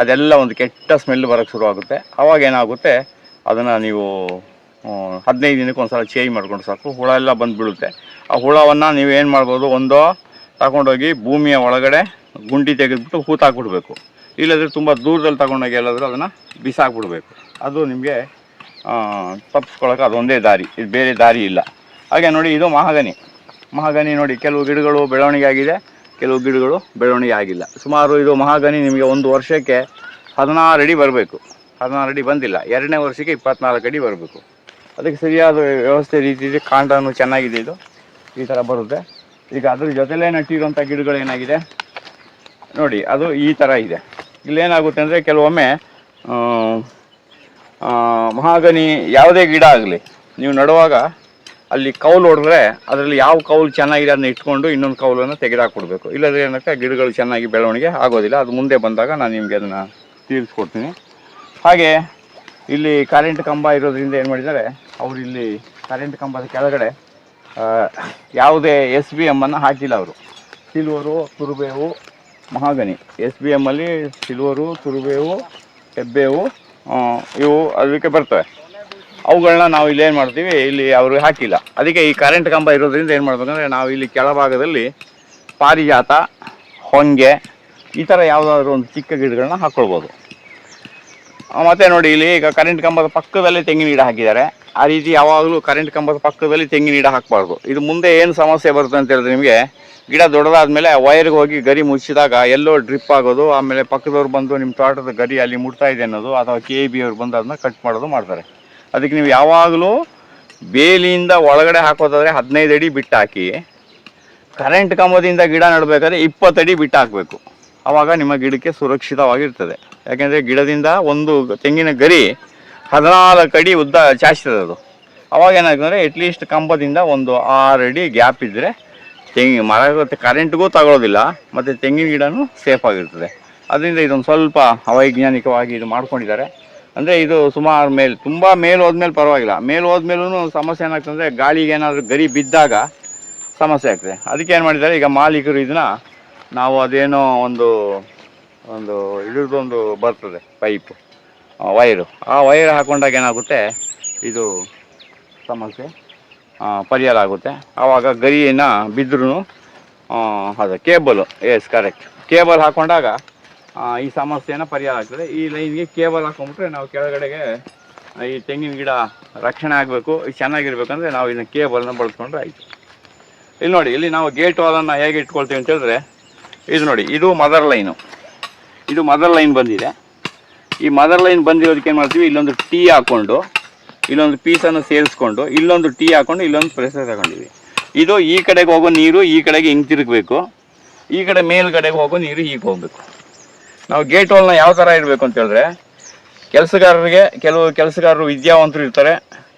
ಅದೆಲ್ಲ ಒಂದು ಕೆಟ್ಟ ಸ್ಮೆಲ್ ಬರೋಕ್ಕೆ ಶುರುವಾಗುತ್ತೆ ಆವಾಗ ಏನಾಗುತ್ತೆ? ಅದನ್ನು ನೀವು ಹದಿನೈದು ದಿನಕ್ಕೆ ಒಂದು ಸಲ ಚೇಂಜ್ ಮಾಡ್ಕೊಂಡು ಸಾಕು. ಹುಳ ಎಲ್ಲ ಬಂದು ಬೀಳುತ್ತೆ ಆ ಹುಳವನ್ನು ನೀವು ಏನು ಮಾಡ್ಬೋದು? ಒಂದೋ ತಗೊಂಡೋಗಿ ಭೂಮಿಯ ಒಳಗಡೆ ಗುಂಡಿ ತೆಗೆದುಬಿಟ್ಟು ಹೂತಾಕ್ಬಿಡ್ಬೇಕು ಇಲ್ಲದ್ರೆ ತುಂಬ ದೂರದಲ್ಲಿ ತಗೊಂಡೋಗಿ ಎಲ್ಲಾದರೂ ಅದನ್ನು ಬಿಸಾಕ್ಬಿಡ್ಬೇಕು. ಅದು ನಿಮಗೆ ತಪ್ಪಿಸ್ಕೊಳ್ಳೋಕೆ ಅದೊಂದೇ ದಾರಿ. ಇದು ಬೇರೆ ದಾರಿ ಇಲ್ಲ. ಹಾಗೆ ನೋಡಿ, ಇದು ಮಹಾಗನಿ. ಮಹಾಗನಿ ನೋಡಿ, ಕೆಲವು ಗಿಡಗಳು ಬೆಳವಣಿಗೆ ಆಗಿದೆ, ಕೆಲವು ಗಿಡಗಳು ಬೆಳವಣಿಗೆ ಆಗಿಲ್ಲ. ಸುಮಾರು ಇದು ಮಹಾಗನಿ ನಿಮಗೆ ಒಂದು ವರ್ಷಕ್ಕೆ ಹದಿನಾರು ಅಡಿ ಬರಬೇಕು. ಹದಿನಾರು ಅಡಿ ಬಂದಿಲ್ಲ, ಎರಡನೇ ವರ್ಷಕ್ಕೆ ಇಪ್ಪತ್ನಾಲ್ಕು ಅಡಿ ಬರಬೇಕು. ಅದಕ್ಕೆ ಸರಿಯಾದ ವ್ಯವಸ್ಥೆ ರೀತಿ ಇದೆ ಕಾಂಡನು ಚೆನ್ನಾಗಿದೆ ಇದು, ಈ ಥರ ಬರುತ್ತೆ. ಈಗ ಅದ್ರ ಜೊತೆಲೇ ನಟ್ಟಿರುವಂಥ ಗಿಡಗಳು ಏನಾಗಿದೆ? ನೋಡಿ, ಅದು ಈ ಥರ ಇದೆ. ಇಲ್ಲೇನಾಗುತ್ತೆ ಅಂದರೆ, ಕೆಲವೊಮ್ಮೆ ಮಹಾಗನಿ ಯಾವುದೇ ಗಿಡ ಆಗಲಿ, ನೀವು ನಡುವಾಗ ಅಲ್ಲಿ ಕೌಲು ಹೊಡೆದ್ರೆ ಅದರಲ್ಲಿ ಯಾವ ಕೌಲು ಚೆನ್ನಾಗಿದೆ ಅದನ್ನ ಇಟ್ಕೊಂಡು ಇನ್ನೊಂದು ಕೌಲನ್ನು ತೆಗೆದಾಕ್ಬಿಡ್ಬೇಕು ಇಲ್ಲದ್ರೆ ಏನಕ್ಕೆ ಗಿಡಗಳು ಚೆನ್ನಾಗಿ ಬೆಳವಣಿಗೆ ಆಗೋದಿಲ್ಲ. ಅದು ಮುಂದೆ ಬಂದಾಗ ನಾನು ನಿಮಗೆ ಅದನ್ನು ತೀರಿಸ್ಕೊಡ್ತೀನಿ ಹಾಗೆ ಇಲ್ಲಿ ಕರೆಂಟ್ ಕಂಬ ಇರೋದ್ರಿಂದ ಏನು ಮಾಡಿದ್ದಾರೆ, ಅವರು ಇಲ್ಲಿ ಕರೆಂಟ್ ಕಂಬದ ಕೆಳಗಡೆ ಯಾವುದೇ ಎಸ್ ಬಿ ಎಮ್ಮನ್ನು ಹಾಕಿಲ್ಲ ಅವರು. ಸಿಲ್ವರು, ತುರುಬೇವು ಮಹಾಗನಿ ಎಸ್ ಬಿ ಎಮ್ಮಲ್ಲಿ ಸಿಲ್ವರು, ತುರುಬೇವು, ಹೆಬ್ಬೇವು ಇವು ಅದಕ್ಕೆ ಬರ್ತವೆ. ಅವುಗಳನ್ನ ನಾವು ಇಲ್ಲಿ ಏನು ಮಾಡ್ತೀವಿ? ಇಲ್ಲಿ ಅವರು ಹಾಕಿಲ್ಲ. ಅದಕ್ಕೆ ಈ ಕರೆಂಟ್ ಕಂಬ ಇರೋದ್ರಿಂದ ಏನು ಮಾಡ್ಬೇಕಂದ್ರೆ ನಾವು ಇಲ್ಲಿ ಕೆಳಭಾಗದಲ್ಲಿ ಪಾರಿಜಾತ, ಹೊಂಗೆ, ಈ ಥರ ಯಾವುದಾದ್ರೂ ಒಂದು ಚಿಕ್ಕ ಗಿಡಗಳನ್ನ ಹಾಕ್ಕೊಳ್ಬೋದು ಮತ್ತು ನೋಡಿ, ಇಲ್ಲಿ ಈಗ ಕರೆಂಟ್ ಕಂಬದ ಪಕ್ಕದಲ್ಲಿ ತೆಂಗಿನ ಗಿಡ ಹಾಕಿದ್ದಾರೆ. ಆ ರೀತಿ ಯಾವಾಗಲೂ ಕರೆಂಟ್ ಕಂಬದ ಪಕ್ಕದಲ್ಲಿ ತೆಂಗಿನ ಗಿಡ ಹಾಕಬಾರ್ದು. ಇದು ಮುಂದೆ ಏನು ಸಮಸ್ಯೆ ಬರುತ್ತೆ ಅಂತ ಹೇಳಿದ್ರೆ ನಿಮಗೆ ಗಿಡ ದೊಡ್ಡದಾದ್ಮೇಲೆ ವೈರ್ಗೆ ಹೋಗಿ ಗರಿ ಮುಚ್ಚಿದಾಗ ಎಲ್ಲೋ ಡ್ರಿಪ್ ಆಗೋದು, ಆಮೇಲೆ ಪಕ್ಕದವ್ರು ಬಂದು ನಿಮ್ಮ ತೋಟದ ಗರಿ ಅಲ್ಲಿ ಮುಟ್ತಾ ಇದೆ ಅನ್ನೋದು, ಅಥವಾ ಕೆ ಬಿ ಅವ್ರು ಬಂದು ಅದನ್ನ ಕಟ್ ಮಾಡೋದು ಮಾಡ್ತಾರೆ. ಅದಕ್ಕೆ ನೀವು ಯಾವಾಗಲೂ ಬೇಲಿಯಿಂದ ಒಳಗಡೆ ಹಾಕೋದಾದ್ರೆ ಹದಿನೈದು ಅಡಿ ಬಿಟ್ಟು ಹಾಕಿ ಕರೆಂಟ್ ಕಂಬದಿಂದ ಗಿಡ ನೆಡಬೇಕಾದ್ರೆ ಇಪ್ಪತ್ತಡಿ ಬಿಟ್ಟು ಹಾಕಬೇಕು ಆವಾಗ ನಿಮ್ಮ ಗಿಡಕ್ಕೆ ಸುರಕ್ಷಿತವಾಗಿರ್ತದೆ. ಯಾಕೆಂದರೆ ಗಿಡದಿಂದ ಒಂದು ತೆಂಗಿನ ಗರಿ ಹದಿನಾಲ್ಕು ಅಡಿ ಉದ್ದ ಚಾಚ್ತದೆ ಅದು. ಅವಾಗ ಏನಾಗ್ತದೆ ಅಟ್ಲೀಸ್ಟ್ ಕಂಬದಿಂದ ಒಂದು ಆರು ಅಡಿ ಗ್ಯಾಪ್ ಇದ್ದರೆ ತೆಂಗಿನ ಮರ ಕರೆಂಟ್ಗೂ ತಗೊಳ್ಳೋದಿಲ್ಲ ಮತ್ತು ತೆಂಗಿನ ಗಿಡನೂ ಸೇಫ್ ಆಗಿರ್ತದೆ. ಅದರಿಂದ ಇದೊಂದು ಸ್ವಲ್ಪ ಅವೈಜ್ಞಾನಿಕವಾಗಿ ಇದು ಮಾಡ್ಕೊಂಡಿದ್ದಾರೆ. ಅಂದರೆ ಇದು ಸುಮಾರು ಮೇಲ್, ತುಂಬ ಮೇಲ್ ಹೋದ್ಮೇಲೆ ಪರವಾಗಿಲ್ಲ. ಮೇಲ್ ಹೋದ್ಮೇಲೂ ಸಮಸ್ಯೆ ಏನಾಗ್ತದೆ ಗಾಳಿಗೆ ಏನಾದರೂ ಗರಿ ಬಿದ್ದಾಗ ಸಮಸ್ಯೆ ಆಗ್ತದೆ. ಅದಕ್ಕೆ ಏನು ಮಾಡಿದ್ದಾರೆ, ಈಗ ಮಾಲೀಕರು ಇದನ್ನ ನಾವು ಅದೇನೋ ಒಂದು ಒಂದು ಇದ್ರದ್ದೊಂದು ಬರ್ತದೆ, ಪೈಪ್ ವೈರು. ಆ ವೈರ್ ಹಾಕೊಂಡಾಗ ಏನಾಗುತ್ತೆ, ಇದು ಸಮಸ್ಯೆ ಪರಿಹಾರ ಆಗುತ್ತೆ. ಆವಾಗ ಗರಿಯನ್ನು ಬಿದ್ದರೂ ಅದು ಕೇಬಲು, ಎಸ್, ಕರೆಕ್ಟ್. ಕೇಬಲ್ ಹಾಕೊಂಡಾಗ ಈ ಸಮಸ್ಯೆಯನ್ನು ಪರಿಹಾರ ಆಗ್ತದೆ. ಈ ಲೈನ್ಗೆ ಕೇಬಲ್ ಹಾಕೊಂಡ್ಬಿಟ್ರೆ ನಾವು ಕೆಳಗಡೆಗೆ ಈ ತೆಂಗಿನ ಗಿಡ ರಕ್ಷಣೆ ಆಗಬೇಕು ಚೆನ್ನಾಗಿರ್ಬೇಕಂದ್ರೆ ನಾವು ಇದನ್ನ ಕೇಬಲ್ನ ಬಳಸ್ಕೊಂಡ್ರೆ ಆಯಿತು. ಇಲ್ಲಿ ನೋಡಿ, ಇಲ್ಲಿ ನಾವು ಗೇಟ್ ವಾಲನ್ನು ಹೇಗೆ ಇಟ್ಕೊಳ್ತೀವಿ ಅಂತ ಹೇಳಿದ್ರೆ, ಇದು ನೋಡಿ, ಇದು ಮದರ್ ಲೈನು ಇದು ಮದರ್ ಲೈನ್ ಬಂದಿದೆ. ಈ ಮದರ್ ಲೈನ್ ಬಂದಿರೋದಕ್ಕೆ ಏನು ಮಾಡ್ತೀವಿ? ಇಲ್ಲೊಂದು ಟೀ ಹಾಕ್ಕೊಂಡು ಇಲ್ಲೊಂದು ಪೀಸನ್ನು ಸೇರಿಸ್ಕೊಂಡು, ಇಲ್ಲೊಂದು ಟೀ ಹಾಕ್ಕೊಂಡು ಇಲ್ಲೊಂದು ಪ್ರೆಸರ್ ತಗೊಂಡಿವಿ ಇದು ಈ ಕಡೆಗೆ ಹೋಗೋ ನೀರು, ಈ ಕಡೆಗೆ ಹಿಂಗೆ ತಿರುಗಬೇಕು. ಈ ಕಡೆ ಮೇಲ್ಗಡೆಗೆ ಹೋಗೋ ನೀರು ಹೀಗೆ ಹೋಗಬೇಕು. ನಾವು ಗೇಟ್ ವಾಲ್ನ ಯಾವ ಥರ ಇರಬೇಕು ಅಂತ ಹೇಳಿದ್ರೆ, ಕೆಲಸಗಾರರಿಗೆ ಕೆಲವು ಕೆಲಸಗಾರರು ವಿದ್ಯಾವಂತರು ಇರ್ತಾರೆ,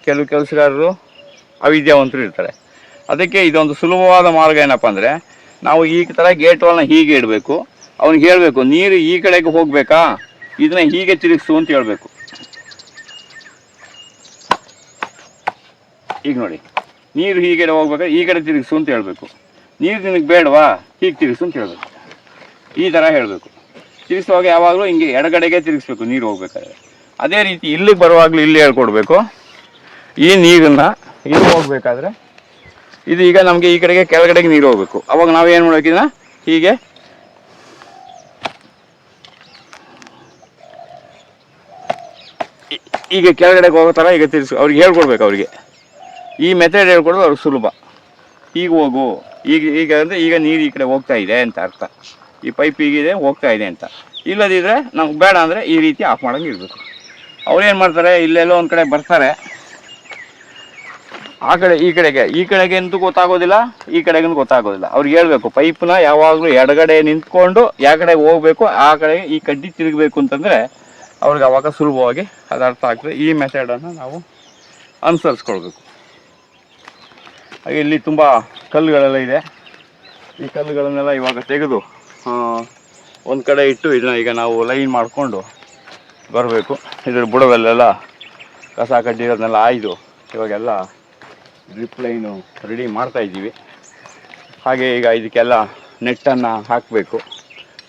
ಕೆಲವು ಕೆಲಸಗಾರರು ಅವಿದ್ಯಾವಂತರು ಇರ್ತಾರೆ. ಅದಕ್ಕೆ ಇದೊಂದು ಸುಲಭವಾದ ಮಾರ್ಗ ಏನಪ್ಪ ಅಂದರೆ, ನಾವು ಈ ಥರ ಗೇಟ್ ವಾಲ್ನ ಹೀಗೆ ಇಡಬೇಕು. ಅವ್ನಿಗೆ ಹೇಳಬೇಕು, ನೀರು ಈ ಕಡೆಗೆ ಹೋಗಬೇಕಾ? ಇದನ್ನ ಹೀಗೆ ತಿರುಗಿಸು ಅಂತ ಹೇಳಬೇಕು. ಈಗ ನೋಡಿ, ನೀರು ಹೀಗೆ ಹೋಗ್ಬೇಕಾ? ಈ ಕಡೆ ತಿರುಗಿಸು ಅಂತ ಹೇಳಬೇಕು. ನೀರು ನಿನಗೆ ಬೇಡವಾ? ಹೀಗೆ ತಿರುಗಿಸು ಅಂತ ಹೇಳಬೇಕು. ಈ ಥರ ಹೇಳಬೇಕು. ತಿರುಗಿಸುವಾಗ ಯಾವಾಗಲೂ ಹಿಂಗೆ ಎಡಗಡೆಗೆ ತಿರುಗಿಸ್ಬೇಕು, ನೀರು ಹೋಗ್ಬೇಕಾದ್ರೆ. ಅದೇ ರೀತಿ ಇಲ್ಲಿಗೆ ಬರುವಾಗಲೂ ಇಲ್ಲಿ ಹೇಳ್ಕೊಡ್ಬೇಕು. ಈ ನೀರನ್ನು ಇಲ್ಲಿ ಹೋಗ್ಬೇಕಾದ್ರೆ ಇದು ಈಗ ನಮಗೆ ಈ ಕಡೆಗೆ ಕೆಳಗಡೆಗೆ ನೀರು ಹೋಗ್ಬೇಕು. ಅವಾಗ ನಾವು ಏನು ಹೀಗೆ ಈಗ ಕೆಳಗಡೆಗೆ ಹೋಗೋ ಥರ ಈಗ ತಿರ್ಸು ಅವ್ರಿಗೆ ಹೇಳ್ಕೊಡ್ಬೇಕು ಅವರಿಗೆ. ಈ ಮೆಥಡ್ ಹೇಳ್ಕೊಡೋದು ಅವ್ರಿಗೆ ಸುಲಭ. ಈಗ ಹೋಗು. ಈಗ ಈಗ ಅಂದರೆ ಈಗ ನೀರು ಈ ಕಡೆ ಹೋಗ್ತಾ ಇದೆ ಅಂತ ಅರ್ಥ. ಈ ಪೈಪ್ ಈಗಿದೆ ಹೋಗ್ತಾ ಇದೆ ಅಂತ. ಇಲ್ಲದಿದ್ದರೆ ನಮ್ಗೆ ಬೇಡ ಅಂದರೆ ಈ ರೀತಿ ಆಫ್ ಮಾಡೋಂಗೆ ಇರಬೇಕು. ಅವ್ರು ಏನು ಮಾಡ್ತಾರೆ, ಇಲ್ಲೆಲ್ಲೋ ಒಂದು ಕಡೆ ಬರ್ತಾರೆ. ಆ ಕಡೆ, ಈ ಕಡೆಗೆ ಈ ಕಡೆಗೆ ಅಂತೂ ಗೊತ್ತಾಗೋದಿಲ್ಲ, ಈ ಕಡೆಗೂ ಗೊತ್ತಾಗೋದಿಲ್ಲ. ಅವ್ರಿಗೆ ಹೇಳ್ಬೇಕು ಪೈಪ್ನ ಯಾವಾಗಲೂ ಎಡಗಡೆ ನಿಂತ್ಕೊಂಡು ಯಾವ ಕಡೆ ಹೋಗ್ಬೇಕು, ಆ ಕಡೆ ಈ ಕಡ್ಡಿ ತಿರುಗಬೇಕು ಅಂತಂದರೆ ಅವ್ರಿಗೆ ಅವಾಗ ಸುಲಭವಾಗಿ ಅದು ಅರ್ಥ ಆಗ್ತದೆ. ಈ ಮೆಥಡನ್ನು ನಾವು ಅನುಸರಿಸ್ಕೊಳ್ಬೇಕು. ಹಾಗೆ ಇಲ್ಲಿ ತುಂಬ ಕಲ್ಲುಗಳೆಲ್ಲ ಇದೆ. ಈ ಕಲ್ಲುಗಳನ್ನೆಲ್ಲ ಇವಾಗ ತೆಗೆದು ಒಂದು ಕಡೆ ಇಟ್ಟು ಇದನ್ನ ಈಗ ನಾವು ಲೈನ್ ಮಾಡಿಕೊಂಡು ಬರಬೇಕು. ಇದ್ರ ಬುಡವೆಲ್ಲೆಲ್ಲ ಕಸ ಕಡ್ಡಿ ಇರೋದನ್ನೆಲ್ಲ ಆಯ್ದು. ಇವಾಗೆಲ್ಲ ಡ್ರಿಪ್ ಲೈನು ರೆಡಿ ಮಾಡ್ತಾ ಇದ್ದೀವಿ. ಹಾಗೆ ಈಗ ಇದಕ್ಕೆಲ್ಲ ನೆಟ್ಟನ್ನು ಹಾಕಬೇಕು.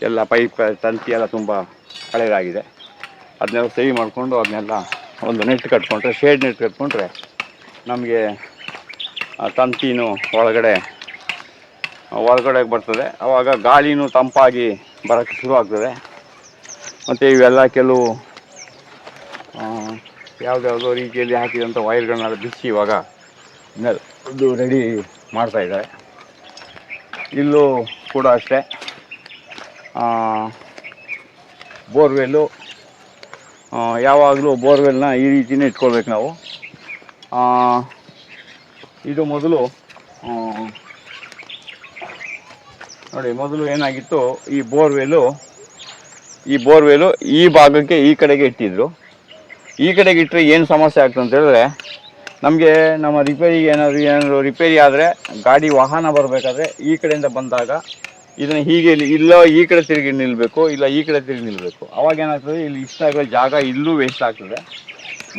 ಎಲ್ಲ ಪೈಪ್ ತಂತಿ ಎಲ್ಲ ತುಂಬ ಹಳೆಯದಾಗಿದೆ ಅದನ್ನೆಲ್ಲ ಸೇವ್ ಮಾಡಿಕೊಂಡು ಅದನ್ನೆಲ್ಲ ಒಂದು ನೆಟ್ ಕಟ್ಕೊಂಡ್ರೆ ಶೇಡ್ ನೆಟ್ ಕಟ್ಕೊಂಡ್ರೆ ನಮಗೆ ತಂತಿನೂ ಒಳಗಡೆ ಒಳಗಡೆ ಬರ್ತದೆ. ಆವಾಗ ಗಾಳಿನೂ ತಂಪಾಗಿ ಬರೋಕ್ಕೆ ಶುರು ಆಗ್ತದೆ. ಮತ್ತು ಇವೆಲ್ಲ ಕೆಲವು ಯಾವುದ್ಯಾವುದೋ ರೀತಿಯಲ್ಲಿ ಹಾಕಿದಂಥ ವೈರ್ಗಳನ್ನೆಲ್ಲ ಬಿಚ್ಚಿ ಇವಾಗ ಇದು ರೆಡಿ ಮಾಡ್ತಾ ಇದ್ದಾರೆ. ಇಲ್ಲೂ ಕೂಡ ಅಷ್ಟೇ. ಬೋರ್ವೆಲ್ಲು ಯಾವಾಗಲೂ ಬೋರ್ವೆಲ್ನ ಈ ರೀತಿಯೇ ಇಟ್ಕೊಳ್ಬೇಕು ನಾವು. ಇದು ಮೊದಲು ನೋಡಿ, ಮೊದಲು ಏನಾಗಿತ್ತು, ಈ ಬೋರ್ವೆಲು ಈ ಬೋರ್ವೆಲು ಈ ಭಾಗಕ್ಕೆ ಈ ಕಡೆಗೆ ಇಟ್ಟಿದ್ರು. ಈ ಕಡೆಗೆ ಇಟ್ಟರೆ ಏನು ಸಮಸ್ಯೆ ಆಗ್ತದೆ ಅಂತ ನಮಗೆ ನಮ್ಮ ರಿಪೇರಿಗೆ ಏನಾದರೂ ಏನಾದರೂ ರಿಪೇರಿ ಆದರೆ ಗಾಡಿ ವಾಹನ ಬರಬೇಕಾದ್ರೆ ಈ ಕಡೆಯಿಂದ ಬಂದಾಗ ಇದನ್ನು ಹೀಗೆ ಇಲ್ಲ, ಇಲ್ಲೋ ಈ ಕಡೆ ತಿರುಗಿ ನಿಲ್ಲಬೇಕು ಇಲ್ಲ ಈ ಕಡೆ ತಿರುಗಿ ನಿಲ್ಲಬೇಕು ಅವಾಗ ಏನಾಗ್ತದೆ, ಇಲ್ಲಿ ಇಷ್ಟ ಆಗೋ ಜಾಗ ಇಲ್ಲೂ ವೇಸ್ಟ್ ಆಗ್ತದೆ.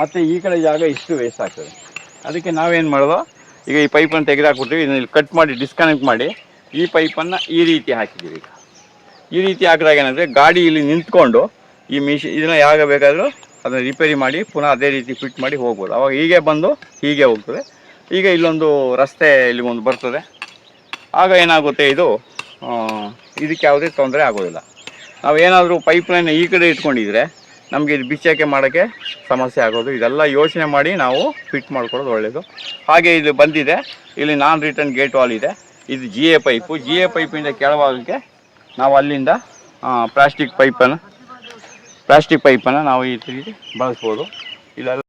ಮತ್ತು ಈ ಕಡೆ ಜಾಗ ಇಷ್ಟು ವೇಸ್ಟ್ ಆಗ್ತದೆ. ಅದಕ್ಕೆ ನಾವೇನು ಮಾಡೋದು, ಈಗ ಈ ಪೈಪನ್ನು ತೆಗೆದಾಕ್ಬಿಟ್ಟು ಇದನ್ನ ಇಲ್ಲಿ ಕಟ್ ಮಾಡಿ ಡಿಸ್ಕನೆಕ್ಟ್ ಮಾಡಿ ಈ ಪೈಪನ್ನು ಈ ರೀತಿ ಹಾಕಿದ್ದೀವಿ ಈಗ. ಈ ರೀತಿ ಹಾಕಿದಾಗ ಏನಂದರೆ ಗಾಡಿ ಇಲ್ಲಿ ನಿಂತ್ಕೊಂಡು ಈ ಮಿಷಿ, ಇದನ್ನು ಯಾವಾಗ ಬೇಕಾದರೂ ಅದನ್ನು ರಿಪೇರಿ ಮಾಡಿ ಪುನಃ ಅದೇ ರೀತಿ ಫಿಟ್ ಮಾಡಿ ಹೋಗ್ಬೋದು. ಅವಾಗ ಹೀಗೆ ಬಂದು ಹೀಗೆ ಹೋಗ್ತದೆ. ಈಗ ಇಲ್ಲೊಂದು ರಸ್ತೆ ಇಲ್ಲಿ ಒಂದು ಬರ್ತದೆ. ಆಗ ಏನಾಗುತ್ತೆ ಇದು? ಇದಕ್ಕೆ ಯಾವುದೇ ತೊಂದರೆ ಆಗೋದಿಲ್ಲ. ನಾವು ಏನಾದರೂ ಪೈಪ್ಲೈನ್ ಈ ಕಡೆ ಇಟ್ಕೊಂಡಿದ್ರೆ ನಮಗೆ ಇದು ಬಿಚ್ಚಕ್ಕೆ ಮಾಡೋಕ್ಕೆ ಸಮಸ್ಯೆ ಆಗೋದು. ಇದೆಲ್ಲ ಯೋಚನೆ ಮಾಡಿ ನಾವು ಫಿಟ್ ಮಾಡ್ಕೊಳ್ಳೋದು ಒಳ್ಳೆಯದು ಹಾಗೆ ಇದು ಬಂದಿದೆ. ಇಲ್ಲಿ ನಾನ್ ರಿಟರ್ನ್ ಗೇಟ್ ವಾಲ್ ಇದೆ. ಇದು G A pipe. G A ಪೈಪಿಂದ ಕೆಳಭಾಗಕ್ಕೆ ನಾವು ಅಲ್ಲಿಂದ ಪ್ಲಾಸ್ಟಿಕ್ ಪೈಪನ್ನು ಪ್ಲಾಸ್ಟಿಕ್ ಪೈಪನ್ನು ನಾವು ಈ ರೀತಿ ಬಳಸ್ಬೋದು. ಇಲ್ಲೆಲ್ಲ